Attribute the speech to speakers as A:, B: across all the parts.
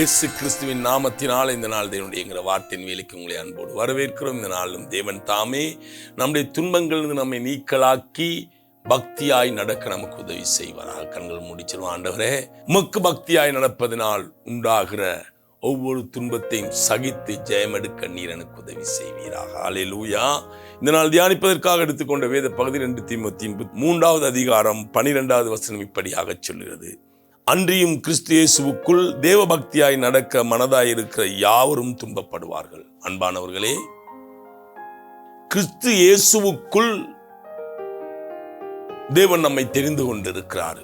A: இயேசு கிறிஸ்துவின் நாமத்தினால் இந்த நாள் தேவனுடைய என்கிற வார்த்தையின் வேலைக்கு உங்களை அன்போடு வரவேற்கிறோம். இந்த நாளும் தேவன் தாமே நம்முடைய துன்பங்களிலிருந்து நம்மை நீக்கலாக்கி பக்தியாய் நடக்க நமக்கு உதவி செய்வாராக. கண்கள் முடிச்சிருவோம். ஆண்டவரே முக்கு பக்தியாய் நடப்பதனால் உண்டாகிற ஒவ்வொரு துன்பத்தையும் சகித்து ஜெயமெடுக்க நீர் எனக்கு உதவி செய்வீராக. அல்லேலூயா இந்த நாள் தியானிப்பதற்காக எடுத்துக்கொண்ட வேத பகுதி ரெண்டு தீமத்தின் மூன்றாவது அதிகாரம் பனிரெண்டாவது வசனம் இப்படியாக சொல்கிறது. அன்றியும் கிறிஸ்து இயேசுவுக்குள் தேவபக்தியாய் நடக்க மனதாய் இருக்கிற யாவரும் துன்பப்படுவார்கள். அன்பானவர்களே கிறிஸ்து இயேசுவுக்குள் தேவன் நம்மை தெரிந்து கொண்டிருக்கிறார்.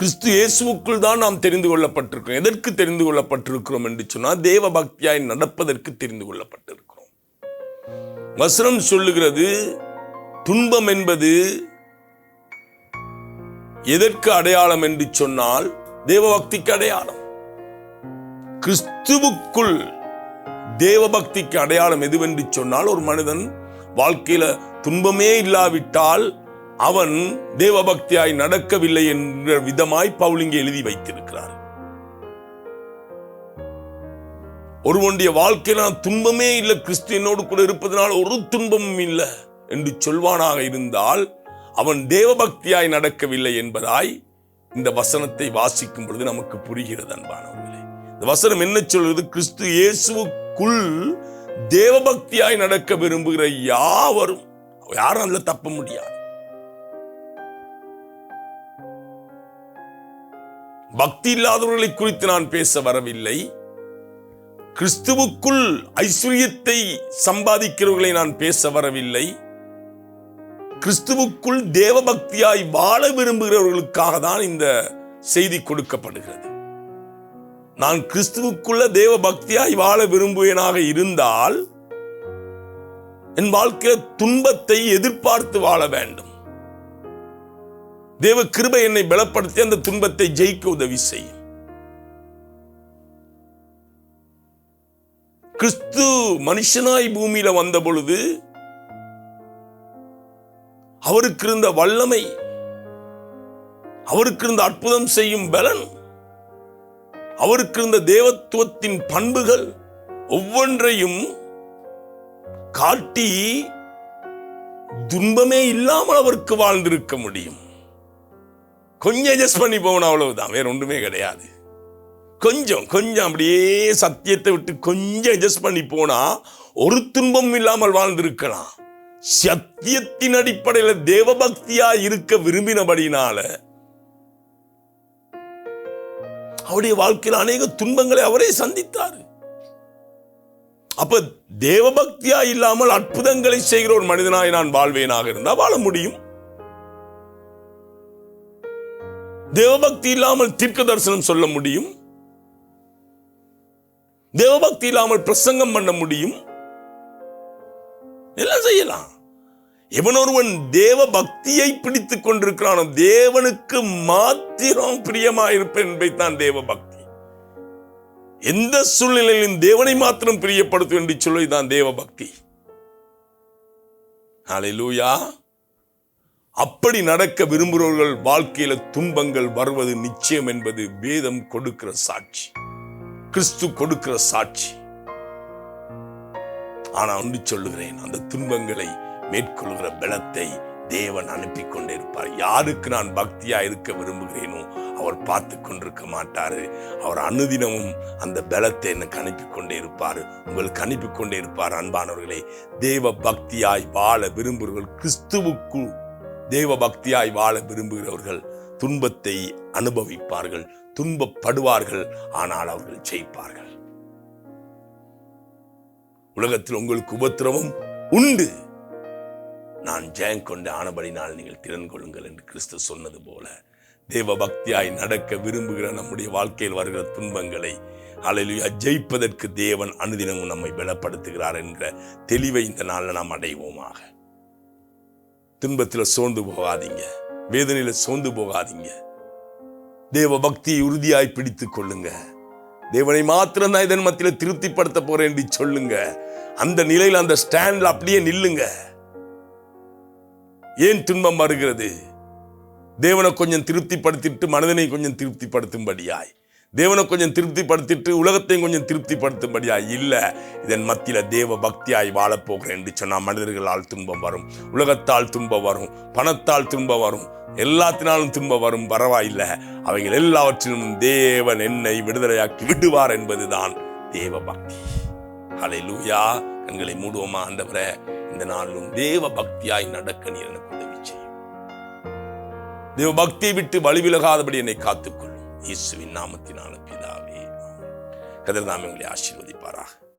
A: கிறிஸ்து இயேசுவுக்குள் தான் நாம் தெரிந்து கொள்ளப்பட்டிருக்கிறோம். எதற்கு தெரிந்து கொள்ளப்பட்டிருக்கிறோம் என்று சொன்னால் தேவ பக்தியாய் நடப்பதற்கு தெரிந்து கொள்ளப்பட்டிருக்கிறோம். வசனம் சொல்லுகிறது துன்பம் என்பது எதற்கு அடையாளம் என்று சொன்னால் தேவபக்திக்கு அடையாளம். கிறிஸ்துவுக்குள் தேவபக்திக்கு அடையாளம் எதுவென்று சொன்னால் ஒரு மனிதன் வாழ்க்கையில துன்பமே இல்லாவிட்டால் அவன் தேவபக்தியாய் நடக்கவில்லை என்ற விதமாய் பவுலிங்க எழுதி வைத்திருக்கிறார். ஒருவனுடைய வாழ்க்கையில நான் துன்பமே இல்லை கிறிஸ்து என்னோடு கூட இருப்பதனால் ஒரு துன்பமும் இல்லை என்று சொல்வானாக இருந்தால் அவன் தேவபக்தியாய் நடக்கவில்லை என்பதாய் இந்த வசனத்தை வாசிக்கும் பொழுது நமக்கு புரிகிறது அன்பானவர்களே. இந்த வசனம் என்ன சொல்றது கிறிஸ்து இயேசுக்குள் தேவபக்தியாய் நடக்க விரும்புகிற யாவரும் யாரும் அதில் தப்ப முடியாது. பக்தி இல்லாதவர்களை குறித்து நான் பேச வரவில்லை. கிறிஸ்துவுக்குள் ஐஸ்வர்யத்தை சம்பாதிக்கிறவர்களை நான் பேச வரவில்லை. கிறிஸ்துவுக்குள் தேவபக்தியாய் வாழ விரும்புகிறவர்களுக்காக தான் இந்த செய்தி கொடுக்கப்படுகிறது. நான் கிறிஸ்துவுக்குள்ள தேவ பக்தியாய் வாழ விரும்புவேனாக இருந்தால் என் வாழ்க்கையில துன்பத்தை எதிர்பார்த்து வாழ வேண்டும். தேவ கிருபை என்னை பலப்படுத்தி அந்த துன்பத்தை ஜெயிக்க உதவி செய்யும். கிறிஸ்து மனுஷனாய் பூமியில வந்த பொழுது அவருக்கு இருந்த வல்லமை அவருக்கு இருந்த அற்புதம் செய்யும் பலன் அவருக்கு இருந்த தேவத்துவத்தின் பண்புகள் ஒவ்வொன்றையும் காட்டி துன்பமே இல்லாமல் அவருக்கு வாழ்ந்திருக்க முடியும். கொஞ்சம் அட்ஜஸ்ட் பண்ணி போகணும் அவ்வளவுதான் வேற ஒன்றுமே கிடையாது. கொஞ்சம் கொஞ்சம் அப்படியே சத்தியத்தை விட்டு கொஞ்சம் அட்ஜஸ்ட் பண்ணி போனா ஒரு துன்பம் இல்லாமல் வாழ்ந்திருக்கலாம். சத்தியத்தின் அடிப்படையில் தேவபக்தியா இருக்க விரும்பினபடினால அவருடைய வாழ்க்கையில் அநேக துன்பங்களை அவரே சந்தித்தார். அப்ப தேவபக்தியா இல்லாமல் அற்புதங்களை செய்கிற ஒரு மனிதனாய் நான் வாழ்வேனாக இருந்தா வாழ முடியும். தேவபக்தி இல்லாமல் தீர்க்க தரிசனம் சொல்ல முடியும். தேவபக்தி இல்லாமல் பிரசங்கம் பண்ண முடியும். எல்லாம் செய்யலாம். இவன் ஒருவன் தேவ பக்தியை பிடித்துக் கொண்டிருக்கிறானோ தேவனுக்கு மாத்திரம் பிரியமாயிருப்பேன் என்பதைத்தான் தேவ பக்தி. எந்த சூழ்நிலையிலும் தேவனை மாத்திரம் பிரியப்படுத்தும் என்று சொல்வதுதான் தேவ பக்தி. லூயா அப்படி நடக்க விரும்புகிறவர்கள் வாழ்க்கையில துன்பங்கள் வருவது நிச்சயம் என்பது வேதம் கொடுக்கிற சாட்சி. கிறிஸ்து கொடுக்கிற சாட்சி. ஆனால் ஒன்று சொல்லுகிறேன். அந்த துன்பங்களை மேற்கொள்கிற பலத்தை தேவன் அனுப்பி கொண்டே இருப்பார் யாருக்கு நான் பக்தியா இருக்க விரும்புகிறேனோ அவர் பார்த்து கொண்டிருக்க மாட்டாரு. அவர் அனுதினமும் அந்த பலத்தை எனக்கு அனுப்பி கொண்டே இருப்பார் உங்களுக்கு அனுப்பி கொண்டே இருப்பார் அன்பானவர்களே. தேவ பக்தியாய் வாழ விரும்புகிறவர்கள் கிறிஸ்துவுக்கு தேவ பக்தியாய் வாழ விரும்புகிறவர்கள் துன்பத்தை அனுபவிப்பார்கள் துன்பப்படுவார்கள் ஆனால் அவர்கள் ஜெயிப்பார்கள். உலகத்தில் உங்களுக்கு உபத்திரவம் உண்டு. நான் ஜெயம் கொண்டு ஆனபடினால் நீங்கள் திறன் கொள்ளுங்கள் என்று கிறிஸ்து சொன்னது போல. தேவ பக்தியாய் நடக்க விரும்புகிற நம்முடைய வாழ்க்கையில் வருகிற துன்பங்களை அலையிலுயா ஜெயிப்பதற்கு தேவன் அனுதினமும் நம்மை பலப்படுத்துகிறார் என்ற தெளிவை இந்த நாளில் நாம் அடைவோமாக. துன்பத்தில் சோர்ந்து போகாதீங்க. வேதனையில் சோர்ந்து போகாதீங்க. தேவ பக்தியை உறுதியாய் பிடித்துக் கொள்ளுங்கள் தேவனை மாத்திரம் தான் இதன் மத்தியில் திருப்திப்படுத்த போறேன் என்று சொல்லுங்க. அந்த நிலையில் அந்த ஸ்டாண்ட்ல அப்படியே நில்லுங்க. ஏன் துன்பம் வருகிறது? தேவனை கொஞ்சம் திருப்திப்படுத்திட்டு மனதனை கொஞ்சம் திருப்திப்படுத்தும்படியாய். தேவனை கொஞ்சம் திருப்திப்படுத்திட்டு உலகத்தையும் கொஞ்சம் திருப்திப்படுத்தும்படியா? இல்லை. இதன் மத்தியில் தேவ பக்தியாய் வாழப்போகிறேன் என்று சொன்னால் மனிதர்களால் துன்பம் வரும் உலகத்தால் துன்பம் வரும் பணத்தால் துன்பம் வரும் எல்லாத்தினாலும் துன்பம் வரும் பரவாயில்லை. அவைகள் எல்லாவற்றிலும் தேவன் என்னை விடுதலையாக்கி விடுவார் என்பதுதான் தேவ பக்தி. அலை லூயா கண்களை மூடுவோமா அந்தவரை இந்த நாளிலும் தேவ பக்தியாய் நடக்க நீர் எனக்கு உதவி செய்யும். தேவ பக்தியை விட்டு வழிவிலகாதபடி என்னை காத்துக்கொள். இயேசுவின் நாமத்தினால பிதாவே. கதிர் நாம உங்களை ஆசீர்வதிப்பாராக.